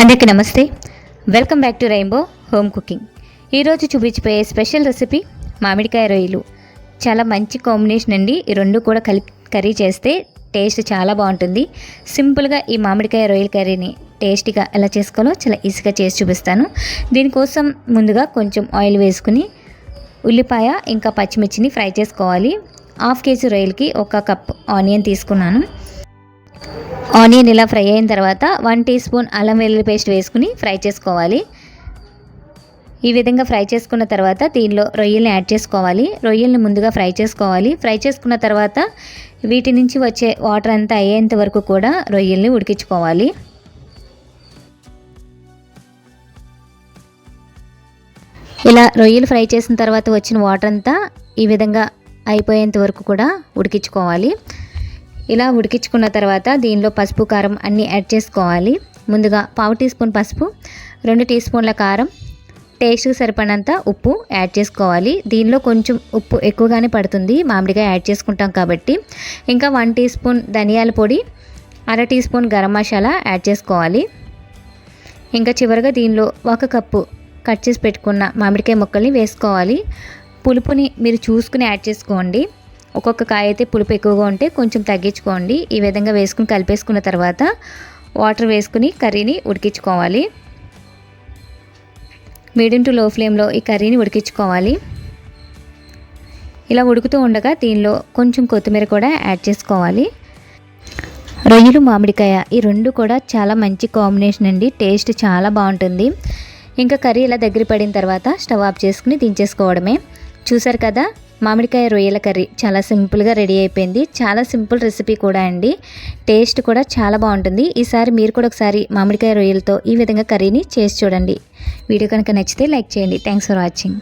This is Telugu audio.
అందరికీ నమస్తే. Welcome back to rainbow home cooking ఈరోజు చూపించిపోయే స్పెషల్ రెసిపీ మామిడికాయ రొయ్యలు. చాలా మంచి కాంబినేషన్ అండి. ఈ రెండు కూడా కలిపి కర్రీ చేస్తే టేస్ట్ చాలా బాగుంటుంది. సింపుల్గా ఈ మామిడికాయ రొయ్యల కర్రీని టేస్టీగా ఎలా చేసుకోవాలో చాలా ఈజీగా చేసి చూపిస్తాను. దీనికోసం ముందుగా కొంచెం ఆయిల్ వేసుకుని ఉల్లిపాయ ఇంకా పచ్చిమిర్చిని ఫ్రై చేసుకోవాలి. హాఫ్ కేజీ రొయ్యలకి ఒక కప్ ఆనియన్ తీసుకున్నాను. ఆనియన్ ఇలా ఫ్రై అయిన తర్వాత వన్ టీ స్పూన్ అల్లం వెల్లుల్లి పేస్ట్ వేసుకుని ఫ్రై చేసుకోవాలి. ఈ విధంగా ఫ్రై చేసుకున్న తర్వాత దీనిలో రొయ్యల్ని యాడ్ చేసుకోవాలి. రొయ్యల్ని ముందుగా ఫ్రై చేసుకోవాలి. ఫ్రై చేసుకున్న తర్వాత వీటి నుంచి వచ్చే వాటర్ అంతా అయ్యేంత వరకు కూడా రొయ్యల్ని ఉడికించుకోవాలి. ఇలా రొయ్యలు ఫ్రై చేసిన తర్వాత వచ్చిన వాటర్ అంతా ఈ విధంగా అయిపోయేంత వరకు కూడా ఉడికించుకోవాలి. ఇలా ఉడికించుకున్న తర్వాత దీనిలో పసుపు కారం అన్నీ యాడ్ చేసుకోవాలి. ముందుగా పావు టీ స్పూన్ పసుపు రెండు టీ స్పూన్ల కారం టేస్ట్కి సరిపడినంత ఉప్పు యాడ్ చేసుకోవాలి. దీనిలో కొంచెం ఉప్పు ఎక్కువగానే పడుతుంది మామిడికాయ యాడ్ చేసుకుంటాం కాబట్టి. ఇంకా వన్ టీ స్పూన్ ధనియాల పొడి అర teaspoon garam masala add చేసుకోవాలి. ఇంకా చివరిగా దీనిలో ఒక కప్పు కట్ చేసి పెట్టుకున్న మామిడికాయ ముక్కల్ని వేసుకోవాలి. పులుపుని మీరు చూసుకుని యాడ్ చేసుకోండి. ఒక్కొక్క కాయ అయితే పులుపు ఎక్కువగా ఉంటే కొంచెం తగ్గించుకోండి. ఈ విధంగా వేసుకుని కలిపేసుకున్న తర్వాత వాటర్ వేసుకుని కర్రీని ఉడికించుకోవాలి. మీడియం టు లో ఫ్లేమ్లో ఈ కర్రీని ఉడికించుకోవాలి. ఇలా ఉడుకుతూ ఉండగా దీనిలో కొంచెం కొత్తిమీర కూడా యాడ్ చేసుకోవాలి. రొయ్యలు మామిడికాయ ఈ రెండు కూడా చాలా మంచి కాంబినేషన్ అండి. టేస్ట్ చాలా బాగుంటుంది. ఇంకా కర్రీ ఇలా దగ్గర పడిన తర్వాత స్టవ్ ఆఫ్ చేసుకుని దించేసుకోవడమే. చూసారు కదా? మామిడికాయ రొయ్యల కర్రీ చాలా సింపుల్గా రెడీ అయిపోయింది. చాలా సింపుల్ రెసిపీ కూడా అండి. టేస్ట్ కూడా చాలా బాగుంటుంది. ఈసారి మీరు కూడా ఒకసారి మామిడికాయ రొయ్యలతో ఈ విధంగా కర్రీని చేసి చూడండి. వీడియో కనుక నచ్చితే లైక్ చేయండి. Thanks for watching.